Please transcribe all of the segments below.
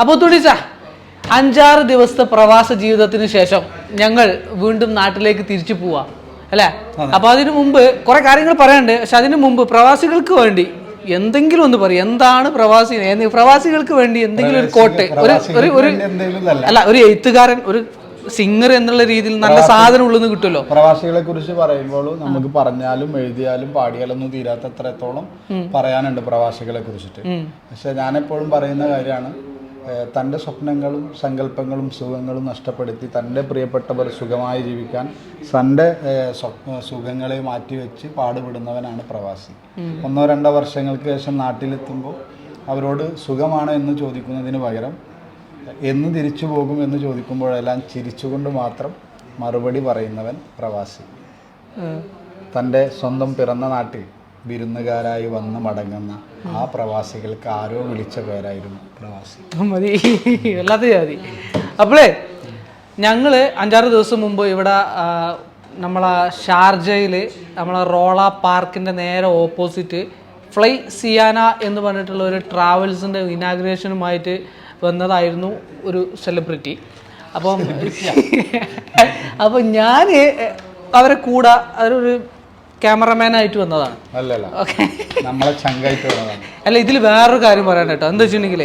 അപ്പോൾ തുണിച്ച. അഞ്ചാറ് ദിവസത്തെ പ്രവാസ ജീവിതത്തിന് ശേഷം ഞങ്ങൾ വീണ്ടും നാട്ടിലേക്ക് തിരിച്ചു പോവാ. അല്ലേ? അപ്പൊ അതിനു മുമ്പ് കുറെ കാര്യങ്ങൾ പറയാനുണ്ട്. പക്ഷെ അതിനു മുമ്പ് പ്രവാസികൾക്ക് വേണ്ടി എന്തെങ്കിലും ഒന്ന് പറയും. എന്താണ് പ്രവാസി? പ്രവാസികൾക്ക് വേണ്ടി എന്തെങ്കിലും ഒരു കോട്ട് ഒരു ഒരു ഒരു അല്ല ഒരു എഴുത്തുകാരൻ ഒരു സിംഗർ എന്നുള്ള രീതിയിൽ നല്ല സാധനം ഉള്ളെന്ന് കിട്ടുമല്ലോ? പ്രവാസികളെ കുറിച്ച് പറയുമ്പോൾ നമുക്ക് പറഞ്ഞാലും എഴുതിയാലും പാടിയാലൊന്നും തീരാത്ത അത്രത്തോളം പറയാനുണ്ട് പ്രവാസികളെ കുറിച്ചിട്ട്. പക്ഷെ ഞാൻ എപ്പോഴും പറയുന്ന കാര്യമാണ് തന്റെ സ്വപ്നങ്ങളും സങ്കല്പങ്ങളും സുഖങ്ങളും നഷ്ടപ്പെടുത്തി തന്റെ പ്രിയപ്പെട്ടവർ സുഖമായി ജീവിക്കാൻ തന്റെ സ്വപ്ന സുഖങ്ങളെ മാറ്റിവെച്ച് പാടുപെടുന്നവനാണ് പ്രവാസി. ഒന്നോ രണ്ടോ വർഷങ്ങൾക്ക് ശേഷം നാട്ടിലെത്തുമ്പോൾ അവരോട് സുഖമാണോ എന്ന് ചോദിക്കുന്നതിന് പകരം എന്ന് തിരിച്ചു പോകും എന്ന് ചോദിക്കുമ്പോഴെല്ലാം ചിരിച്ചുകൊണ്ട് മാത്രം മറുപടി പറയുന്നവൻ പ്രവാസി. തന്റെ സ്വന്തം പിറന്ന നാട്ടിൽ വിരുന്നുകാരായി വന്ന് മടങ്ങുന്ന ആ പ്രവാസികൾക്ക് ആരോ വിളിച്ച പേരായിരുന്നു പ്രവാസി. മതി. വല്ലാത്ത ജാതി. അപ്പോളേ ഞങ്ങൾ അഞ്ചാറ് ദിവസം മുമ്പ് ഇവിടെ നമ്മളെ ഷാർജയിൽ നമ്മളെ റോള പാർക്കിന്റെ നേരെ ഓപ്പോസിറ്റ് ഫ്ലൈ സിയാന എന്ന് പറഞ്ഞിട്ടുള്ള ഒരു ട്രാവൽസിന്റെ ഇനാഗ്രേഷനുമായിട്ട് വന്നതായിരുന്നു ഒരു സെലിബ്രിറ്റി. അപ്പം അപ്പം ഞാൻ അവരെ കൂടെ അവരൊരു ക്യാമറമാനായിട്ട് വന്നതാണ്. ഓക്കെ അല്ല ഇതിൽ വേറൊരു കാര്യം പറയാൻ കേട്ടോ. എന്താ വെച്ചിട്ടുണ്ടെങ്കിൽ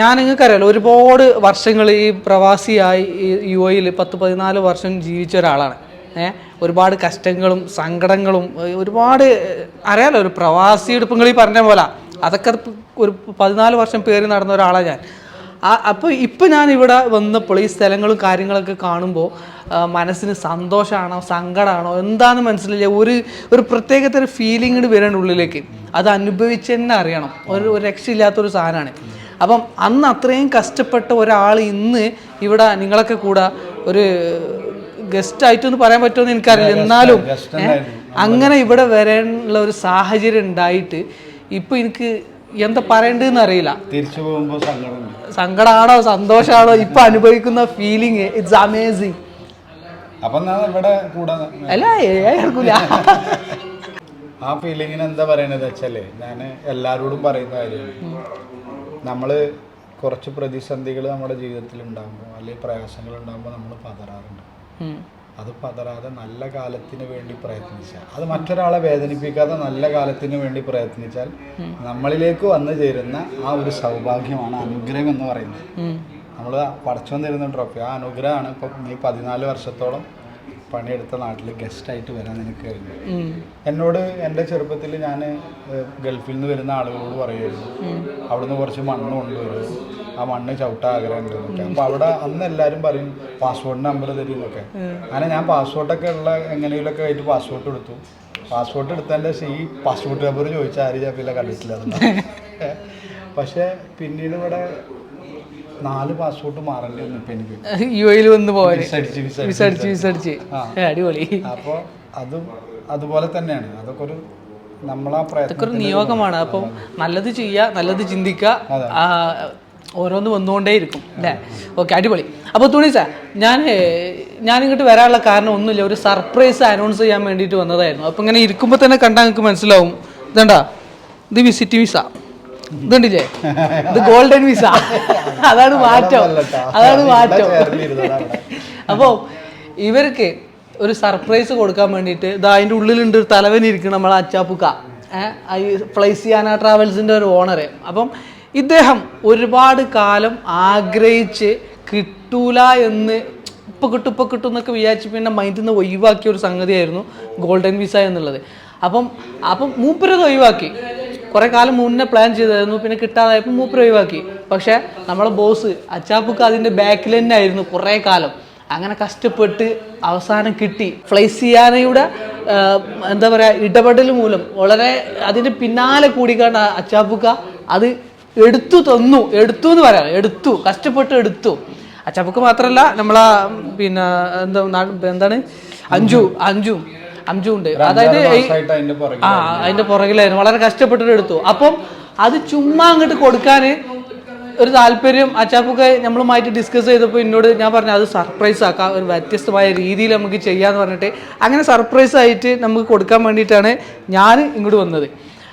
ഞാൻ നിങ്ങൾക്കറിയാലോ ഒരുപാട് വർഷങ്ങൾ ഈ പ്രവാസിയായി ഈ യു എയിൽ പത്ത് പതിനാല് വർഷം ജീവിച്ച ഒരാളാണ്. ഏഹ് ഒരുപാട് കഷ്ടങ്ങളും സങ്കടങ്ങളും ഒരുപാട് അറിയാലോ ഒരു പ്രവാസി എടുപ്പങ്ങൾ ഈ പറഞ്ഞ പോലെ. അതൊക്കെ ഒരു പതിനാല് വർഷം പേര് നടന്ന ഒരാളാണ് ഞാൻ. അപ്പോൾ ഇപ്പം ഞാൻ ഇവിടെ വന്നപ്പോൾ ഈ സ്ഥലങ്ങളും കാര്യങ്ങളൊക്കെ കാണുമ്പോൾ മനസ്സിന് സന്തോഷമാണോ സങ്കടമാണോ എന്താണെന്ന് മനസ്സിലില്ല. ഒരു ഒരു പ്രത്യേകതര ഫീലിംഗ് വരേണ്ട ഉള്ളിലേക്ക്. അത് അനുഭവിച്ച് തന്നെ അറിയണം. ഒരു രക്ഷയില്ലാത്തൊരു സാധനമാണ് അപ്പം അന്ന് അത്രയും കഷ്ടപ്പെട്ട ഒരാൾ ഇന്ന് ഇവിടെ നിങ്ങളൊക്കെ കൂടെ ഒരു ഗസ്റ്റ് ആയിട്ടൊന്നും പറയാൻ പറ്റുമെന്ന് എനിക്കറിയില്ല. എന്നാലും അങ്ങനെ ഇവിടെ വരാനുള്ള ഒരു സാഹചര്യം ഉണ്ടായിട്ട് ഇപ്പം എനിക്ക് എന്താ പറയണ്ടെന്ന് അറിയില്ല. തിരിച്ചു പോകുമ്പോൾ സങ്കടമുണ്ട്. സങ്കടമാണോ സന്തോഷമാണോ ഇപ്പൊ അനുഭവിക്കുന്ന ഫീലിംഗ് ഇറ്റ്സ് അമേസിങ് അപ്പൊ ഇവിടെ അല്ല ആ ഫീലിങ്ങിന് എന്താ പറയണത് വെച്ചാൽ ഞാൻ എല്ലാവരോടും പറയുന്ന കാര്യം നമ്മൾ കുറച്ച് പ്രതിസന്ധികൾ നമ്മുടെ ജീവിതത്തിൽ ഉണ്ടാകുമ്പോൾ അല്ലെങ്കിൽ പ്രയാസങ്ങൾ ഉണ്ടാകുമ്പോൾ നമ്മൾ പതറാറുണ്ട് അത് പതറാതെ നല്ല കാലത്തിന് വേണ്ടി പ്രയത്നിച്ചാൽ. അത് മറ്റൊരാളെ വേദനിപ്പിക്കാതെ നല്ല കാലത്തിന് വേണ്ടി പ്രയത്നിച്ചാൽ നമ്മളിലേക്ക് വന്നു ചേരുന്ന ആ ഒരു സൗഭാഗ്യമാണ് അനുഗ്രഹം എന്ന് പറയുന്നത്. നമ്മൾ പഠിച്ചു തരുന്ന ട്രോഫി ആ അനുഗ്രഹമാണ് ഇപ്പം നീ പതിനാല് വർഷത്തോളം പണിയെടുത്ത നാട്ടിൽ ഗസ്റ്റായിട്ട് വരാൻ എനിക്ക് കഴിഞ്ഞു? എന്നോട് എന്റെ ചെറുപ്പത്തിൽ ഞാൻ ഗൾഫിൽ നിന്ന് വരുന്ന ആളുകളോട് പറയുമായിരുന്നു. അവിടുന്ന് കുറച്ച് മണ്ണ് കൊണ്ടുവരും. ആ മണ്ണ് ചവിട്ട ആഗ്രഹമുണ്ട് എന്നൊക്കെ. അപ്പോൾ അവിടെ അന്ന് എല്ലാവരും പറയും പാസ്പോർട്ട് നമ്പർ തരും എന്നൊക്കെ. അങ്ങനെ ഞാൻ പാസ്പോർട്ടൊക്കെ ഉള്ള എങ്ങനെയൊക്കെ ആയിട്ട് പാസ്പോർട്ട് എടുത്തു. പാസ്പോർട്ട് എടുത്തതിന്റെ ഈ പാസ്പോർട്ട് നമ്പർ ചോദിച്ചാൽ ആരും ചാപ്പില്ല കണ്ടിട്ടില്ല. പക്ഷേ പിന്നീട് ഇവിടെ നാല് പാസ്പോർട്ട് മാറേണ്ടി വന്നു ഇപ്പം എനിക്ക്. യു എയിൽ വന്ന് പോവാന് വിസ അടിച്ച് വിസ വിസ അടിച്ച് വിസ അടിപൊളി. അപ്പോൾ അതും അതുപോലെ തന്നെയാണ്. അതൊക്കെ ഒരു നമ്മളാ പ്രയത്നം ഒരു നിയോഗമാണ്. അപ്പം നല്ലത് ചെയ്യുക നല്ലത് ചിന്തിക്കുക ഓരോന്ന് വന്നുകൊണ്ടേ ഇരിക്കും അല്ലേ? ഓക്കെ അടിപൊളി. അപ്പോൾ സാർ ഞാൻ ഞാൻ ഇങ്ങോട്ട് വരാനുള്ള കാരണം ഒന്നുമില്ല. ഒരു സർപ്രൈസ് അനൗൺസ് ചെയ്യാൻ വേണ്ടിയിട്ട് വന്നതായിരുന്നു. അപ്പോൾ ഇങ്ങനെ ഇരിക്കുമ്പോൾ തന്നെ കണ്ടാൽ നിങ്ങൾക്ക് മനസ്സിലാവും. ഇതണ്ടാ ഇത് വിസിറ്റ് വിസ ഇതുണ്ടില്ലേ? ഇത് ഗോൾഡൻ വിസ അതാണ് മാറ്റം. അതാണ് മാറ്റം. അപ്പോൾ ഇവർക്ക് ഒരു സർപ്രൈസ് കൊടുക്കാൻ വേണ്ടിയിട്ട് ഇത് അതിന്റെ ഉള്ളിലുണ്ട് ഒരു തലവൻ ഇരിക്കണം നമ്മളെ അച്ചാപ്പുക്ക. ഈ ഫ്ലൈസിയാന ട്രാവൽസിന്റെ ഒരു ഓണറ് അപ്പം ഇദ്ദേഹം ഒരുപാട് കാലം ആഗ്രഹിച്ച് കിട്ടൂല എന്ന് ഇപ്പം കിട്ടും ഇപ്പം കിട്ടും എന്നൊക്കെ വിചാരിച്ച് പിന്നെ മൈൻഡിൽ നിന്ന് ഒഴിവാക്കിയ ഒരു സംഗതിയായിരുന്നു ഗോൾഡൻ വിസ എന്നുള്ളത്. അപ്പം അപ്പം മൂപ്പരത് ഒഴിവാക്കി. കുറെ കാലം മുന്നേ പ്ലാൻ ചെയ്തായിരുന്നു പിന്നെ കിട്ടാതായപ്പോൾ മൂപ്പര് ഒഴിവാക്കി. പക്ഷെ നമ്മളെ ബോസ് അച്ചാപ്പുക്ക് അതിന്റെ ബാക്കിൽ തന്നെ ആയിരുന്നു കുറേ കാലം. അങ്ങനെ കഷ്ടപ്പെട്ട് അവസാനം കിട്ടി. ഫ്ലൈസിയാനയുടെ എന്താ പറയാ ഇടപെടൽ മൂലം വളരെ അതിന്റെ പിന്നാലെ കൂടിക്കാണ്ട് കണ്ട അച്ചാപ്പുക്ക അത് എടുത്തു തന്നു. എടുത്തു എന്ന് പറയാം. എടുത്തു. കഷ്ടപ്പെട്ട് എടുത്തു. അച്ചാപ്പുക്ക് മാത്രമല്ല നമ്മളാ പിന്നെ എന്താ എന്താണ്? അഞ്ചു അഞ്ചു. അഞ്ചു ഉണ്ട് അതായത് ആ അതിന്റെ പുറകിലായിരുന്നു. വളരെ കഷ്ടപ്പെട്ടിട്ട് എടുത്തു. അപ്പം അത് ചുമ്മാ അങ്ങോട്ട് കൊടുക്കാൻ ഒരു താല്പര്യം അച്ചാപ്പൊക്കെ നമ്മളുമായിട്ട് ഡിസ്കസ് ചെയ്തപ്പോൾ എന്നോട് ഞാൻ പറഞ്ഞു അത് സർപ്രൈസ് ആക്കാം ഒരു വ്യത്യസ്തമായ രീതിയിൽ നമുക്ക് ചെയ്യാന്ന് പറഞ്ഞിട്ട് അങ്ങനെ സർപ്രൈസ് ആയിട്ട് നമുക്ക് കൊടുക്കാൻ വേണ്ടിയിട്ടാണ് ഞാൻ ഇങ്ങോട്ട് വന്നത്.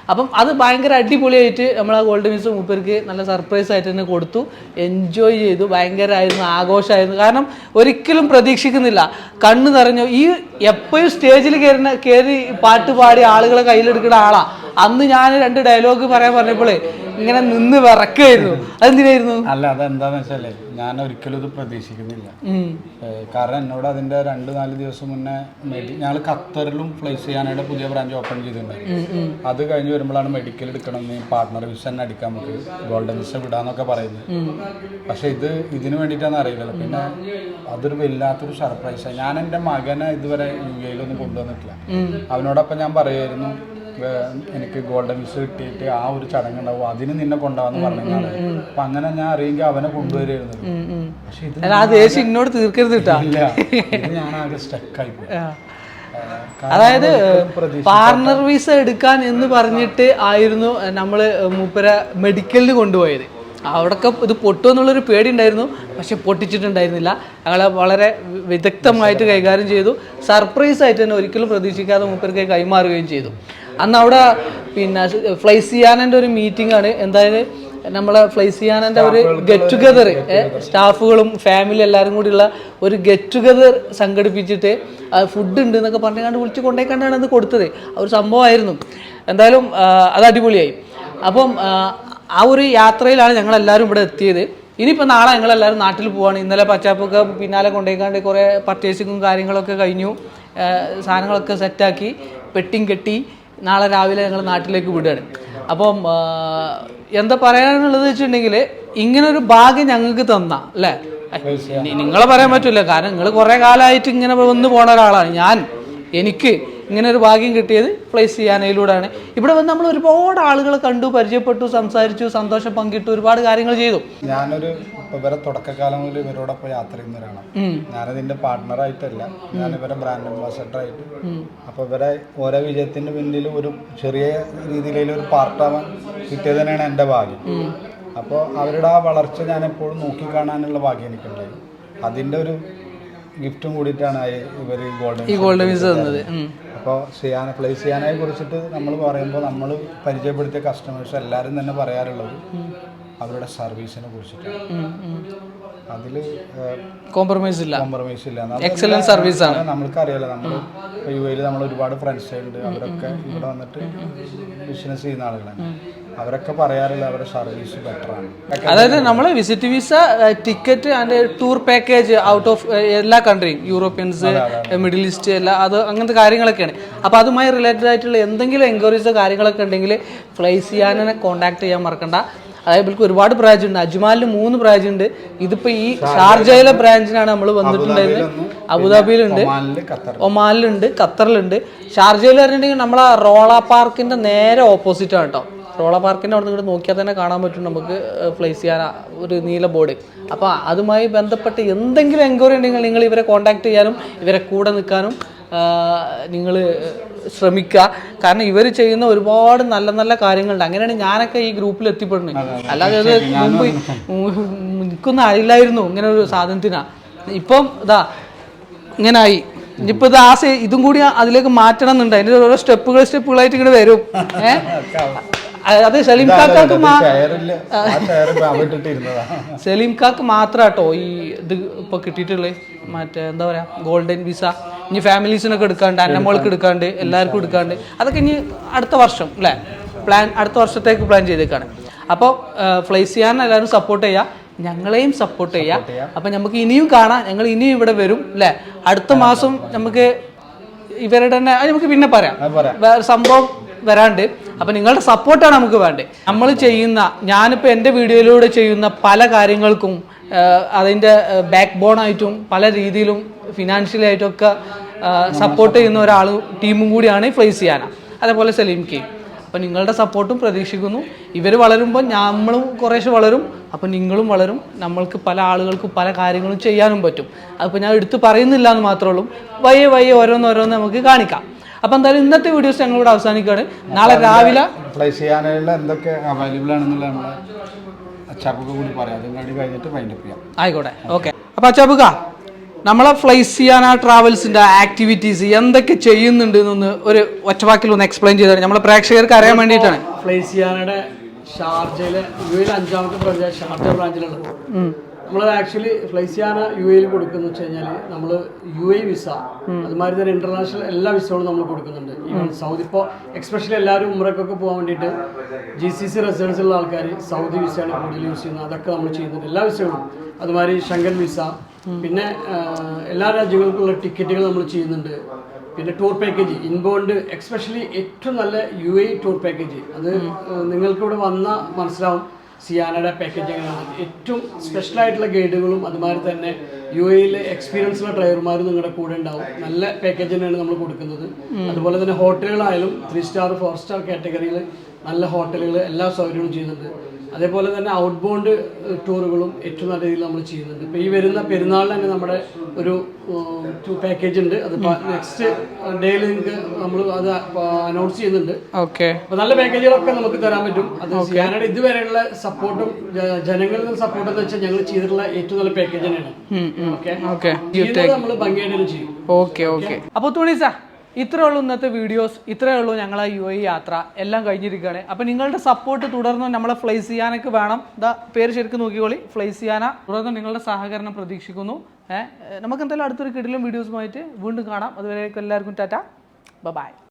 അപ്പം അത് ഭയങ്കര അടിപൊളിയായിട്ട് നമ്മൾ ആ ഗോൾഡ് മിസ് മൂപ്പർക്ക് നല്ല സർപ്രൈസ് ആയിട്ട് തന്നെ കൊടുത്തു. എൻജോയ് ചെയ്തു. ഭയങ്കരമായിരുന്നു ആഘോഷമായിരുന്നു കാരണം ഒരിക്കലും പ്രതീക്ഷിക്കുന്നില്ല. കണ്ണ് നിറഞ്ഞു. ഈ എപ്പോഴും സ്റ്റേജിൽ കയറുന്ന കയറി പാട്ട് പാടി ആളുകളെ കയ്യിലെടുക്കുന്ന ആളാ. അന്ന് ഞാൻ രണ്ട് ഡയലോഗ് പറയാൻ പറഞ്ഞപ്പോഴേ ഇങ്ങനെ നിന്ന് വിറക്കായിരുന്നു. അതെന്തിനായിരുന്നു? അല്ല അതെന്താന്ന് വെച്ചാലേ ഞാൻ ഒരിക്കലും ഇത് പ്രതീക്ഷിക്കുന്നില്ല. കാരണം എന്നോട് അതിന്റെ രണ്ട് നാല് ദിവസം മുന്നേ ഞാൻ ഞങ്ങൾ ഖത്തറിലും പ്ലേസ് ചെയ്യാനായിട്ട് പുതിയ ബ്രാഞ്ച് ഓപ്പൺ ചെയ്തിട്ടുണ്ടായിരുന്നു. അത് കഴിഞ്ഞ് വരുമ്പോഴാണ് മെഡിക്കൽ എടുക്കണം നീ പാർട്ണർ വിസ തന്നെ അടിക്കാൻ നമുക്ക് ഗോൾഡൻ വിസ വിടാന്നൊക്കെ പറയുന്നത്. പക്ഷെ ഇത് ഇതിനു വേണ്ടിയിട്ടാണ് അറിയില്ലല്ലോ. പിന്നെ അതൊരു വല്ലാത്തൊരു സർപ്രൈസാണ് ഞാൻ എന്റെ മകനെ ഇതുവരെ യു എയിലൊന്നും കൊണ്ടുവന്നിട്ടില്ല. അവനോടൊപ്പം ഞാൻ പറയുമായിരുന്നു വേ- എനിക്ക് ഗോൾഡൻ വിസ കിട്ടിയിട്ട് ആ ഒരു ചടങ്ങുണ്ടാവും. അതിന് നിന്നെ കൊണ്ടുപോകാന്ന് പറഞ്ഞാണ് അപ്പൊ അങ്ങനെ ഞാൻ അറിയെങ്കിൽ അവനെ കൊണ്ടുവരുന്നു. പക്ഷെ ഇത് അല്ല, ആ ദേഷ്യം ഇന്നോട് തീർക്കരുത് ഇല്ല. ഇത് ഞാൻ ആകെ സ്റ്റക്കായി പോയി. അതായത് പാർട്ണർ വിസ എടുക്കാൻ എന്ന് പറഞ്ഞിട്ട് ആയിരുന്നു നമ്മൾ മൂപ്പര മെഡിക്കലിന് കൊണ്ടുപോയത്. അവിടൊക്കെ ഇത് പൊട്ടുമെന്നുള്ളൊരു പേടി ഉണ്ടായിരുന്നു പക്ഷെ പൊട്ടിച്ചിട്ടുണ്ടായിരുന്നില്ല. ഞങ്ങളെ വളരെ വിദഗ്ധമായിട്ട് കൈകാര്യം ചെയ്തു. സർപ്രൈസ് ആയിട്ട് തന്നെ ഒരിക്കലും പ്രതീക്ഷിക്കാതെ മൂപ്പർക്ക് കൈമാറുകയും ചെയ്തു. അന്ന് അവിടെ പിന്നെ ഫ്ലൈസിയാനന്റെ ഒരു മീറ്റിംഗ് ആണ്. എന്തായാലും നമ്മളെ ഫ്ലൈസിയാനന്റെ ഒരു ഗെറ്റ് ടുഗദർ സ്റ്റാഫുകളും ഫാമിലി എല്ലാവരും കൂടിയുള്ള ഒരു ഗെറ്റ് ടുഗദർ സംഘടിപ്പിച്ചിട്ട് ഫുഡ് ഉണ്ട് എന്നൊക്കെ പറഞ്ഞുകൊണ്ട് വിളിച്ച് കൊണ്ടേക്കാണ്ടാണ് കണ്ടാണ് അത് കൊടുത്തത്. ആ ഒരു സംഭവമായിരുന്നു. എന്തായാലും അത് അടിപൊളിയായി. അപ്പം ആ, ഒരു യാത്രയിലാണ് ഞങ്ങൾ എല്ലാവരും ഇവിടെ എത്തിയത്. ഇനിയിപ്പോൾ നാളെ ഞങ്ങളെല്ലാവരും നാട്ടിൽ പോവാണ്. ഇന്നലെ പച്ചാപ്പൊക്കെ പിന്നാലെ കൊണ്ടേക്കാണ്ട് കുറേ പർച്ചേസിങ്ങും കാര്യങ്ങളൊക്കെ കഴിഞ്ഞു. സാധനങ്ങളൊക്കെ സെറ്റാക്കി പെട്ടിങ് കെട്ടി നാളെ രാവിലെ ഞങ്ങൾ നാട്ടിലേക്ക് വിടുകയാണ്. അപ്പം എന്താ പറയാനുള്ളത് വെച്ചിട്ടുണ്ടെങ്കിൽ ഇങ്ങനൊരു ഭാഗ്യം ഞങ്ങൾക്ക് തന്ന അല്ലേ? നിങ്ങളെ പറയാൻ പറ്റില്ല കാരണം നിങ്ങൾ കുറേ കാലമായിട്ട് ഇങ്ങനെ വന്നു പോണ ഒരാളാണ്. ഞാൻ എനിക്ക് ഇങ്ങനെ ഒരു ഭാഗ്യം കിട്ടിയത് പ്ലേസ് ചെയ്യാനയിലൂടെയാണ്. ഇവിടെ വന്ന് നമ്മൾ ഒരുപാട് ആളുകളെ കണ്ടു പരിചയപ്പെട്ടു സംസാരിച്ചു സന്തോഷം പങ്കിട്ടു ഒരുപാട് കാര്യങ്ങൾ ചെയ്തു. ഞാനൊരു ഇവരെ തുടക്കകാലം മുതൽ ഇവരോടൊപ്പം യാത്ര ചെയ്യുന്നവരാണ്. ഒരാളാണ്. ഞാനതിന്റെ പാർട്ട്ണറായിട്ടല്ല ഞാൻ ഇവരെ ബ്രാൻഡ് അംബാസഡർ ആയിട്ട്. അപ്പൊ ഇവരെ ഓരോ വിജയത്തിന്റെ പിന്നിൽ ഒരു ചെറിയ രീതിയിലുള്ള ഒരു പാർട്ടാവാൻ കിട്ടിയത് തന്നെയാണ് എന്റെ ഭാഗ്യം. അപ്പോൾ അവരുടെ ആ വളർച്ച ഞാൻ എപ്പോഴും നോക്കിക്കാണാനുള്ള ഭാഗ്യം എനിക്കുണ്ടായി. അതിന്റെ ഒരു ഗിഫ്റ്റും കൂടിയിട്ടാണ് ഇവർ ഗോൾഡൻ ഈ ഗോൾഡൻ വിസ തന്നത്. അപ്പോൾ സിയാന പ്ലേസ് സിയാനയെ കുറിച്ചിട്ട് നമ്മൾ പറയുമ്പോൾ നമ്മൾ പരിചയപ്പെടുത്തിയ കസ്റ്റമേഴ്സ് എല്ലാവരും തന്നെ പറയാറുള്ളത് അവരുടെ സർവീസിനെ കുറിച്ചിട്ടാണ്. ഉം. അതിൽ കോംപ്രമൈസ് ഇല്ല. കോംപ്രമൈസ് ഇല്ല. എക്സലന്റ് സർവീസ് ആണ്. നമ്മൾക്കറിയാലോ നമ്മൾ യു എയിൽ നമ്മൾ ഒരുപാട് ഫ്രണ്ട്സ് ഉണ്ട്. അവരൊക്കെ ഇവിടെ വന്നിട്ട് ബിസിനസ് ചെയ്യുന്ന ആളുകളാണ്. അവരൊക്കെ പറയാറില്ല അവരുടെ സർവീസ് ബെറ്ററാണ് അതായത് നമ്മൾ visit visa ticket and tour package out of എല്ലാ കൺട്രിയും യൂറോപ്യൻസ് മിഡിൽ ഈസ്റ്റ് എല്ലാ അത് അങ്ങനത്തെ കാര്യങ്ങളൊക്കെയാണ്. അപ്പോൾ അതുമായി റിലേറ്റഡ് ആയിട്ടുള്ള എന്തെങ്കിലും എൻക്വയറീസ് കാര്യങ്ങളൊക്കെ ഉണ്ടെങ്കിൽ ഫ്ലൈസിയാനെ കോൺടാക്ട് ചെയ്യാൻ മറക്കണ്ട. അതായത് ഇവർക്ക് ഒരുപാട് ബ്രാഞ്ച് ഉണ്ട്. അജ്മാലിൽ മൂന്ന് ബ്രാഞ്ച് ഉണ്ട്. ഇതിപ്പോ ഈ ഷാർജയിലെ ബ്രാഞ്ചിനാണ് നമ്മൾ വന്നിട്ടുണ്ടായിരുന്നത്. അബുദാബിയിലുണ്ട്. ഒമാലിലുണ്ട് ഒമാനിലുണ്ട് ഖത്തറിലുണ്ട്. ഷാർജയിൽ പറഞ്ഞിട്ടുണ്ടെങ്കിൽ നമ്മളെ റോള പാർക്കിന്റെ നേരെ ഓപ്പോസിറ്റ് ആണ് കേട്ടോ റോള പാർക്കിന്റെ അവിടെ നിന്ന് നോക്കിയാൽ തന്നെ കാണാൻ പറ്റും നമുക്ക് പ്ലേസ് ചെയ്യാൻ ഒരു നീല ബോർഡ് അപ്പോൾ അതുമായി ബന്ധപ്പെട്ട് എന്തെങ്കിലും എൻക്വയറി ഉണ്ടെങ്കിൽ നിങ്ങൾ ഇവരെ കോൺടാക്ട് ചെയ്യാനും ഇവരെ കൂടെ നിൽക്കാനും നിങ്ങൾ ശ്രമിക്കുക. കാരണം ഇവർ ചെയ്യുന്ന ഒരുപാട് നല്ല നല്ല കാര്യങ്ങളുണ്ട്. അങ്ങനെയാണ് ഞാനൊക്കെ ഈ ഗ്രൂപ്പിൽ എത്തിപ്പെടുന്നത്. അല്ലാതെ അത് മുമ്പ് നിൽക്കുന്ന അറിയില്ലായിരുന്നു ഇങ്ങനെ ഒരു സാധനത്തിനാ. ഇപ്പം ഇതാ ഇങ്ങനായി. ഇനിയിപ്പോ ഇത് ആ ഇതും കൂടി അതിലേക്ക് മാറ്റണം എന്നുണ്ട്. അതിന്റെ ഓരോ സ്റ്റെപ്പുകൾ സ്റ്റെപ്പുകളായിട്ട് ഇങ്ങനെ വരും. ഏഹ്? അത് സലീം കാക്കാക്ക് സലീം കാക്ക് മാത്രാട്ടോ കേട്ടോ ഈ ഇത് ഇപ്പൊ കിട്ടിയിട്ടുള്ളത് മറ്റേ എന്താ പറയാ ഗോൾഡൻ വിസ. ഇനി ഫാമിലീസിനൊക്കെ എടുക്കാണ്ട് അന്നമോൾക്ക് എടുക്കാണ്ട്. എല്ലാവർക്കും എടുക്കാണ്ട്. അതൊക്കെ ഇനി അടുത്ത വർഷം അല്ലേ? പ്ലാൻ അടുത്ത വർഷത്തേക്ക് പ്ലാൻ ചെയ്തേക്കാണ്. അപ്പോൾ ഫ്ലൈസ് ചെയ്യാൻ എല്ലാവരും സപ്പോർട്ട് ചെയ്യുക ഞങ്ങളെയും സപ്പോർട്ട് ചെയ്യുക അപ്പം നമുക്ക് ഇനിയും കാണാം. ഞങ്ങൾ ഇനിയും ഇവിടെ വരും അല്ലേ? അടുത്ത മാസം നമുക്ക് ഇവരുടെ തന്നെ നമുക്ക് പിന്നെ പറയാം. പറയാം. വേറെ സംഭവം വരാണ്ട്. അപ്പൊ നിങ്ങളുടെ സപ്പോർട്ടാണ് നമുക്ക് വേണ്ടത്. നമ്മൾ ചെയ്യുന്ന ഞാനിപ്പോൾ എന്റെ വീഡിയോയിലൂടെ ചെയ്യുന്ന പല കാര്യങ്ങൾക്കും അതിന്റെ ബാക്ക് ബോൺ ആയിട്ടും പല രീതിയിലും ഫിനാൻഷ്യലായിട്ടൊക്കെ സപ്പോർട്ട് ചെയ്യുന്ന ഒരാൾ ടീമും കൂടിയാണ് ഫ്ലേസ് ചെയ്യാന. അതേപോലെ സലീം കെ. അപ്പോൾ നിങ്ങളുടെ സപ്പോർട്ടും പ്രതീക്ഷിക്കുന്നു. ഇവർ വളരുമ്പോൾ നമ്മളും കുറേശ്ശെ വളരും. അപ്പം നിങ്ങളും വളരും. നമ്മൾക്ക് പല ആളുകൾക്കും പല കാര്യങ്ങളും ചെയ്യാനും പറ്റും. അതിപ്പോൾ ഞാൻ എടുത്ത് പറയുന്നില്ല എന്ന് മാത്രമേ ഉള്ളൂ വയ്യെ വയ്യെ ഓരോന്നോരോന്ന് നമുക്ക് കാണിക്കാം. അപ്പം എന്തായാലും ഇന്നത്തെ വീഡിയോസ് ഞങ്ങളിവിടെ അവസാനിക്കുകയാണ്. നാളെ രാവിലെ ചെയ്യാനുള്ള എന്തൊക്കെ അവൈലബിൾ ആണെന്നുള്ള നമ്മളെ അച്ചാപ്പൊക്കെ കൂടി പറയാം. അതും കൂടി കഴിഞ്ഞിട്ട് വൈൻഡപ്പ് ചെയ്യാം. ആയിക്കോട്ടെ. ഓക്കെ അപ്പോൾ അച്ചാബുക്ക നമ്മളെ ഫ്ലൈസ് ചെയ്യാൻ ആ ട്രാവൽസിന്റെ ആക്ടിവിറ്റീസ് എന്തൊക്കെ ചെയ്യുന്നുണ്ട് എന്നൊന്ന് ഒരു ഒറ്റവാക്കിൽ ഒന്ന് എക്സ്പ്ലെയിൻ ചെയ്താൽ നമ്മളെ പ്രേക്ഷകർക്ക് അറിയാൻ വേണ്ടിയിട്ടാണ്. ഫ്ലൈസിയാനയുടെ ഷാർജയിലെ യു എയിൽ അഞ്ചാമത്തെ ബ്രാഞ്ച് ഷാർജ ബ്രാഞ്ചിലുള്ളത് നമ്മൾ ആക്ച്വലി ഫ്ലൈസിയാന യു എയിൽ കൊടുക്കുന്ന വെച്ച് കഴിഞ്ഞാൽ നമ്മൾ യു എ വിസ അതുമാതിരി തന്നെ ഇന്റർനാഷണൽ എല്ലാ വിസകളും നമ്മൾ കൊടുക്കുന്നുണ്ട്. ഈവൻ സൗദി ഇപ്പോൾ എക്സ്പെഷ്യലി എല്ലാവരും ഉമ്രക്കൊക്കെ പോകാൻ വേണ്ടിയിട്ട് ജി സി സി റെസിഡൻസ് ഉള്ള ആൾക്കാർ സൗദി വിസയാണ് കൂടുതൽ യൂസ് ചെയ്യുന്നത്. അതൊക്കെ നമ്മൾ ചെയ്യുന്നുണ്ട്. എല്ലാ വിസകളും അതുമാതിരി ഷങ്കൻ വിസ പിന്നെ എല്ലാ രാജ്യങ്ങൾക്കുള്ള ടിക്കറ്റുകൾ നമ്മൾ ചെയ്യുന്നുണ്ട്. പിന്നെ ടൂർ പാക്കേജ് ഇൻബോണ്ട് എക്സ്പെഷ്യലി ഏറ്റവും നല്ല യു എ ടൂർ പാക്കേജ് അത് നിങ്ങൾക്ക് ഇവിടെ വന്ന മനസ്സിലാവും സിയാനയുടെ പാക്കേജ് എങ്ങനെയാണ് ഏറ്റവും സ്പെഷ്യൽ ആയിട്ടുള്ള ഗൈഡുകളും അതുമാതിരി തന്നെ യു എയിലെ എക്സ്പീരിയൻസ് ഉള്ള ഡ്രൈവർമാരും നിങ്ങളുടെ കൂടെ ഉണ്ടാവും. നല്ല പാക്കേജ് തന്നെയാണ് നമ്മൾ കൊടുക്കുന്നത്. അതുപോലെ തന്നെ ഹോട്ടലുകളായാലും ത്രീ സ്റ്റാർ ഫോർ സ്റ്റാർ കാറ്റഗറിയിൽ നല്ല ഹോട്ടലുകൾ എല്ലാ സൗകര്യങ്ങളും ചെയ്യുന്നുണ്ട്. അതേപോലെ തന്നെ ഔട്ട് ബോണ്ട് ടൂറുകളും ഏറ്റവും നല്ല രീതിയിൽ നമ്മൾ ചെയ്യുന്നുണ്ട്. ഇപ്പോൾ ഈ വരുന്ന പെരുന്നാളിന് തന്നെ നമ്മുടെ ഒരു പാക്കേജ് ഉണ്ട്. അത് നെക്സ്റ്റ് ഡേയിൽ നിങ്ങൾക്ക് നമ്മൾ അത് അനൗൺസ് ചെയ്യുന്നുണ്ട്. ഓക്കെ. അപ്പോൾ നല്ല പാക്കേജുകളൊക്കെ നമുക്ക് തരാൻ പറ്റും. അത് കാനഡ ഇതുവരെയുള്ള സപ്പോർട്ടും ജനങ്ങളിൽ നിന്ന് സപ്പോർട്ട് എന്ന് വെച്ചാൽ ഞങ്ങൾ ചെയ്തിട്ടുള്ള ഏറ്റവും നല്ല പാക്കേജ് തന്നെയാണ്. ഓക്കെ? ഓക്കെ. നമ്മൾ ഭംഗിയായിട്ട് ചെയ്യും. Okay okay. അപ്പോൾ തുണീസ ഇത്രേ ഉള്ളൂ ഇന്നത്തെ വീഡിയോസ് ഇത്രയേ ഉള്ളൂ ഞങ്ങളെ യു എ യാത്ര. എല്ലാം കഴിഞ്ഞിരിക്കുകയാണ്. അപ്പോൾ നിങ്ങളുടെ സപ്പോർട്ട് തുടർന്ന് നമ്മളെ ഫ്ലൈസ് ചെയ്യാനൊക്കെ വേണം. ഇതാ പേര് ശരിക്കും നോക്കിക്കോളി. ഫ്ലൈസ് ചെയ്യാന തുടർന്ന് നിങ്ങളുടെ സഹകരണം പ്രതീക്ഷിക്കുന്നു. നമുക്ക് എന്തായാലും അടുത്തൊരു കിടിലും വീഡിയോസുമായിട്ട് വീണ്ടും കാണാം. അതുവരേക്കും എല്ലാവർക്കും ടാറ്റ. ബൈ